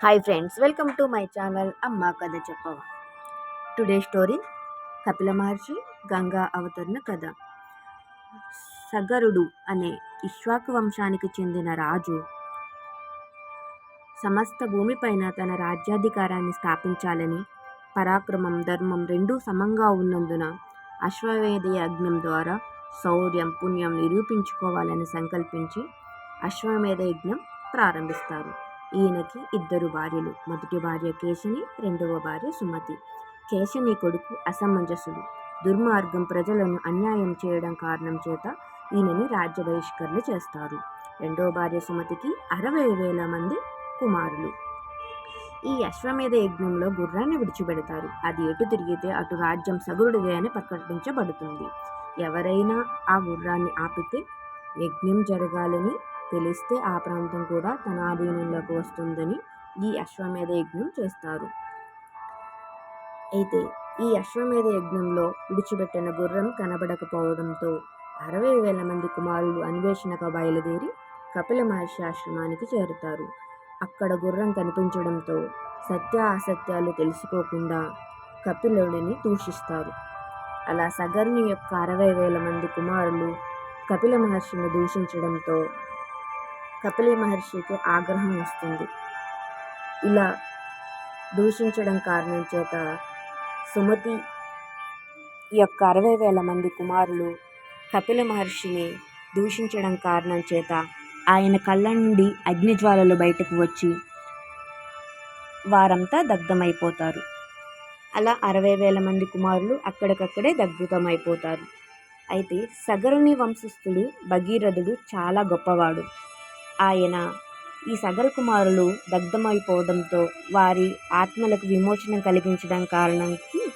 Hi friends welcome to my channel అమ్మ కథ చెప్పవ టుడే స్టోరీ కపిల మహర్షి గంగా అవతరణ కథ సగరుడు అనే ఇష్వాకు వంశానికి చెందిన రాజు సమస్త భూమిపైన తన రాజ్యాధికారాన్ని స్థాపించాలని పరాక్రమం ధర్మం రెండూ సమంగా ఉన్నందున అశ్వవేధ యజ్ఞం ద్వారా శౌర్యం పుణ్యం నిరూపించుకోవాలని సంకల్పించి అశ్వమేధ యజ్ఞం ప్రారంభిస్తారు. ఈయనకి ఇద్దరు భార్యలు. మొదటి భార్య కేశని రెండవ భార్య సుమతి. కేశని కొడుకు అసమంజసుడు. దుర్మార్గం ప్రజలను అన్యాయం చేయడం కారణం చేత ఈయనని రాజ్య బహిష్కరణ చేస్తారు. రెండవ భార్య సుమతికి అరవై వేల మంది కుమారులు. ఈ అశ్వమేధ యజ్ఞంలో గుర్రాన్ని విడిచిపెడతారు. అది ఎటు తిరిగితే అటు రాజ్యం సగురుడిదే అని ప్రకటించబడుతుంది. ఎవరైనా ఆ గుర్రాన్ని ఆపితే యజ్ఞం జరగాలని తెలిస్తే ఆ ప్రాంతం కూడా తన ఆధీనంలోకి వస్తుందని ఈ అశ్వమేధ యజ్ఞం చేస్తారు. అయితే ఈ అశ్వమేధ యజ్ఞంలో విడిచిపెట్టిన గుర్రం కనబడకపోవడంతో అరవై వేల మంది కుమారులు అన్వేషణకు బయలుదేరి కపిల మహర్షి ఆశ్రమానికి చేరుతారు. అక్కడ గుర్రం కనిపించడంతో సత్య అసత్యాలు తెలుసుకోకుండా కపిలుడిని దూషిస్తారు. అలా సగర్ని యొక్క అరవై వేల మంది కుమారులు కపిల మహర్షిని దూషించడంతో కపిలి మహర్షికి ఆగ్రహం వస్తుంది. ఇలా దూషించడం కారణం చేత సుమతి యొక్క అరవై వేల మంది కుమారులు కపిల మహర్షిని దూషించడం కారణం చేత ఆయన కళ్ళ నుండి అగ్నిజ్వాలలు బయటకు వచ్చి వారంతా దగ్ధమైపోతారు. అలా అరవై వేల మంది కుమారులు అక్కడికక్కడే దగ్ధమైపోతారు. అయితే సగరుని వంశస్థుడు భగీరథుడు చాలా గొప్పవాడు. ఆయన ఈ సగర కుమారులు దగ్ధమైపోవడంతో వారి ఆత్మలకు విమోచనం కలిగించడం కారణంకి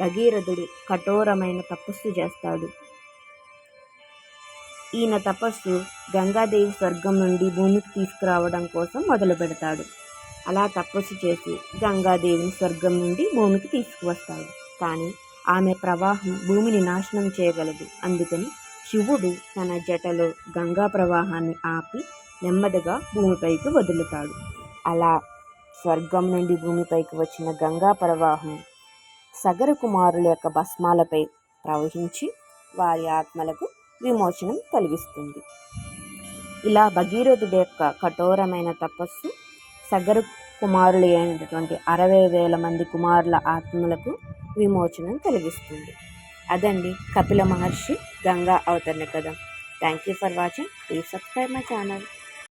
భగీరథుడు కఠోరమైన తపస్సు చేస్తాడు. ఈయన తపస్సు గంగాదేవి స్వర్గం నుండి భూమికి తీసుకురావడం కోసం మొదలు పెడతాడు. అలా తపస్సు చేసి గంగాదేవిని స్వర్గం నుండి భూమికి తీసుకువస్తాడు. కానీ ఆమె ప్రవాహం భూమిని నాశనం చేయగలదు. అందుకని శివుడు తన జటలో గంగా ప్రవాహాన్ని ఆపి నెమ్మదిగా భూమిపైకి వదులుతాడు. అలా స్వర్గం నుండి భూమిపైకి వచ్చిన గంగా ప్రవాహం సగర కుమారుల యొక్క భస్మాలపై ప్రవహించి వారి ఆత్మలకు విమోచనం కలిగిస్తుంది. ఇలా భగీరథుడి యొక్క కఠోరమైన తపస్సు సగర కుమారులు అయినటువంటి అరవై వేల మంది కుమారుల ఆత్మలకు విమోచనం కలిగిస్తుంది. అదండి కపిల మహర్షి గంగా అవతరణ కథ. Thank you for watching please subscribe my channel